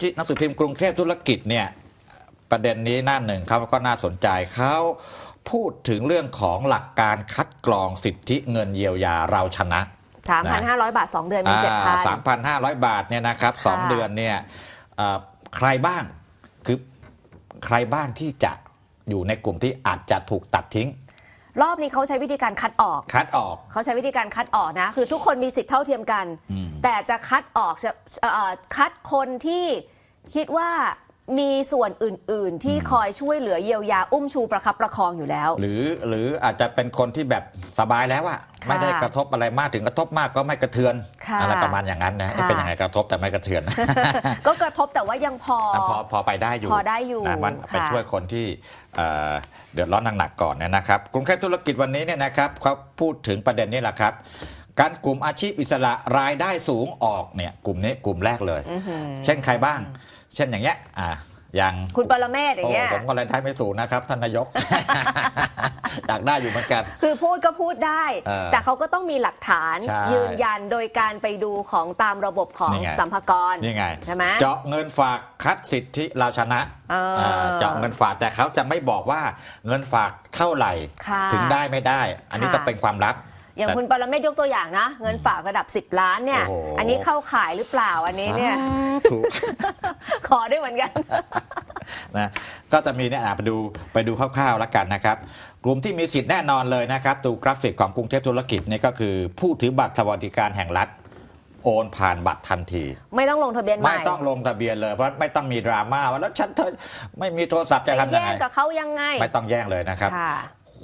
ที่หนังสือพิมพ์กรุงเทพธุรกิจเนี่ยประเด็นนี้หน้าหนึ่งเขาก็น่าสนใจเขาพูดถึงเรื่องของหลักการคัดกรองสิทธิเงินเยียวยาเราชนะ 3,500 บาท 2 เดือนมีสาม7,000พันห้าร้อยบาทเนี่ยนะครับสองค่ะเดือนเนี่ยเอ่อใครบ้างคือใครบ้างที่จะอยู่ในกลุ่มที่อาจจะถูกตัดทิ้ง รอบนี้เขาใช้วิธีการคัดออก คัดออก เขาใช้วิธีการคัดออกนะ คือทุกคนมีสิทธิ์เท่าเทียมกัน อืม แต่จะคัดออกจะเอ่อคัดคนที่คิดว่า มีส่วนอื่น ๆ ที่คอยช่วยเหลือเยียวยาอุ้มชูประคับประคองอยู่แล้ว หรือหรืออาจจะเป็นคนที่แบบสบายแล้วอะค่ะไม่ได้กระทบอะไรมากถึงกระทบมากก็ไม่กระเทือนค่ะอะไรประมาณอย่างนั้นนะค่ะ เป็นยังไงกระทบแต่ไม่กระเทือนก็กระทบแต่ว่ายังพอพอพอไปได้อยู่พอได้อยู่นะมันค่ะไปช่วยคนที่เอ่อเดือดร้อนหนักๆก่อนเนี่ยนะครับกรุงเทพธุรกิจวันนี้เนี่ยนะครับเขาพูดถึงประเด็นนี้แหละครับ การกลุ่มอาชีพอิสระรายได้สูงออกเนี่ยกลุ่มนี้กลุ่มแรกเลยอื้อหือเช่นใครบ้าง เช่นอย่างเงี้ยอ่าอย่างคุณปรเมศอย่างเงี้ยโผมก็รายได้ไม่สูงนะครับท่านนายกอยากได้อยู่เหมือนกัน คือพูดก็พูดได้เออแต่เขาก็ต้องมีหลักฐานใช่ยืนยันโดยการไปดูของตามระบบของนี่ไงสัมภากรนี่ไงใช่ไหมเจาะเงินฝากคัดสิทธิเราชนะเอออ่าเจาะเงินฝากแต่เขาจะไม่บอกว่าเงินฝากเท่าไหร่ค่ะถึงได้ไม่ได้ อันนี้ค่ะจะเป็นความลับ อย่างแต่คุณปรเมศยกตัวอย่างนะ เงินฝากระดับ 10 ล้านเนี่ย โอ้โห อันนี้เข้าข่ายหรือเปล่าอันนี้เนี่ย ถูก ขอได้เหมือนกัน นะก็จะมีเนี่ยอะไปดูไปดูคร่าวๆแล้วกันนะครับ กลุ่มที่มีสิทธิ์แน่นอนเลยนะครับดูกราฟิกของกรุงเทพธุรกิจนี่ก็คือ ผู้ถือบัตรสวัสดิการแห่งรัฐ โอนผ่านบัตรทันที ไม่ต้องลงทะเบียนใหไม่ม่ต้องลงทะเบียนเลยเพราะไม่ต้องมีดราม่าว่าแล้วฉันเธอไม่มีโทรศัพท์จะไปทำยังแย่ไงงกับเขายังไง ไม่ต้องแย่งเลยนะครับ ค่ะ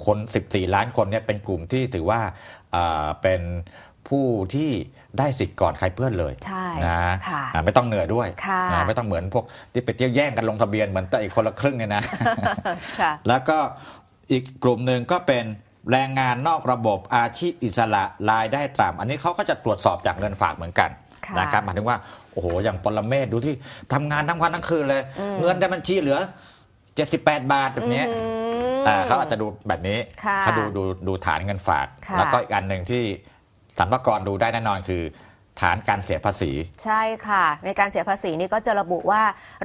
คน 14 ล้านคนเนี่ยเป็นกลุ่มที่ถือว่าอ่าเป็นผู้ที่ได้สิทธิ์ก่อนใครเพื่อนเลยใช่นะค่ะอ่าไม่ต้องเหนื่อยด้วยค่ะนะไม่ต้องเหมือนพวกที่ไปเที่ยวแย่งกันลงทะเบียนเหมือนแต่อีกคนละครึ่งเนี่ยนะค่ะแล้วก็อีกกลุ่มหนึ่งก็เป็นแรงงานนอกระบบอาชีพอิสระรายได้ต่ำอันนี้เขาก็จะตรวจสอบจากเงินฝากเหมือนกันค่ะนะครับหมายถึงว่าโอ้โหอย่างปรเมศดูที่ทำงานทั้งวันทั้งคืนเลยอืมเงินในบัญชีเหลือ 78 บาทแบบเนี้ย อืมอ่าเขาอาจจะดูแบบนี้ค่ะเขาดูดูดูฐานเงินฝาก ค่ะ แล้วก็อีกอันหนึ่งที่สรรพากรดูได้แน่นอนคือ ฐานการเสียภาษี ใช่ค่ะ ในการเสียภาษีนี่ก็จะระบุว่า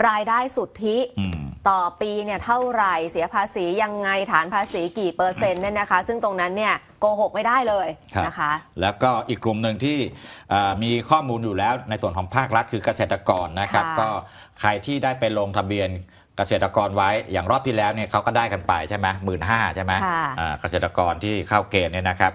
รายได้สุทธิอืม ต่อปีเนี่ยเท่าไหร่เสียภาษียังไงฐานภาษีกี่เปอร์เซ็นต์เนี่ยนะคะ ซึ่งตรงนั้นเนี่ยโกหกไม่ได้เลยครับ นะคะ แล้วก็อีกกลุ่มหนึ่งที่เอ่อมีข้อมูลอยู่แล้วในส่วนของภาครัฐคือเกษตรกรนะครับ ค่ะก็ใครที่ได้ไปลงทะเบียน เกษตรกรไว้อย่างรอบที่แล้วเนี่ยเขาก็ได้กันไปใช่ไหมหมื่นห้าใช่ไหมค่ะอ่าเกษตรกรที่เข้าเกณฑ์เนี่ยนะครับ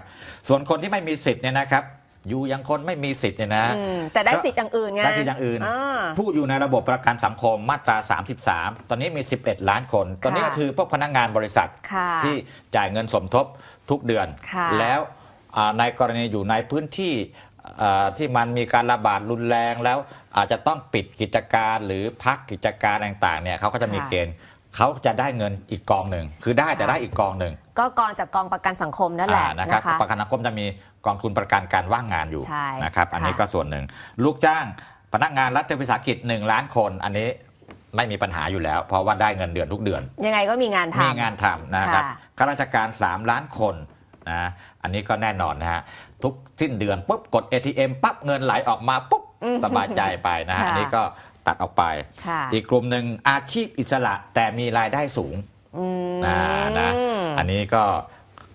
ส่วนคนที่ไม่มีสิทธิ์เนี่ยนะครับอยู่อยังคนไม่มีสิทธิ์เนี่ยนะอืมแต่ได้สิทธิ์อย่างอื่นไงได้สิทธิ์อย่างอื่นาผู้อยู่ในระบบประกันสังคมมาตรา 33 ตอนนี้มี 11 ล้านคน ตอนนี้ก็คือพวกพนักงานบริษัทค่ะที่จ่ายเงินสมทบทุกเดือนค่ะแล้วอ่าในกรณีอยู่ในพื้นที่อ่า ที่มันมีการระบาดรุนแรงแล้วอาจจะต้องปิดกิจการหรือพักกิจการต่างๆเนี่ยเขาก็จะมีค่ะเกณฑ์เขาจะได้เงินอีกกองหนึ่งคือได้แต่ได้อีกกองหนึ่งก็กองจากกองประกันสังคมนั่นแหละอ่านะครับนะคะประกันสังคมจะมีกองทุนประกันการว่างงานอยู่ใช่นะครับ อันนี้ค่ะก็ส่วนหนึ่ง ลูกจ้างพนักงานรัฐวิสาหกิจ1ล้านคน อันนี้ไม่มีปัญหาอยู่แล้ว เพราะว่าได้เงินเดือนทุกเดือน ยังไงก็มีงานทำมีงานทำนะครับค่ะข้าราชการ 3 ล้านคนนะ อันนี้ก็แน่นอนนะฮะทุกสิ้นเดือนปุ๊บกด ATM ปั๊บเงินไหลออกมาปุ๊บอืมสบายใจไปนะฮะค่ะอันนี้ก็ตัดออกไปค่ะอีกกลุ่มหนึ่งอาชีพอิสระแต่มีรายได้สูงอืมนะนะอันนี้ก็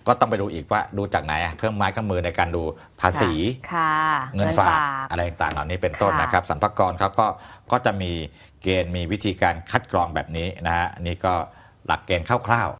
ก็ต้องไปดูอีกว่าดูจากไหนอะเครื่องไม้เครื่องมือในการดูภาษีค่ะเงินฝากอะไรต่างๆเหล่านี้เป็นต้นค่ะนะครับสรรพากรเขาก็ก็จะมีเกณฑ์มีวิธีการคัดกรองแบบนี้นะฮะอันนี้ก็หลักเกณฑ์คร่าวๆ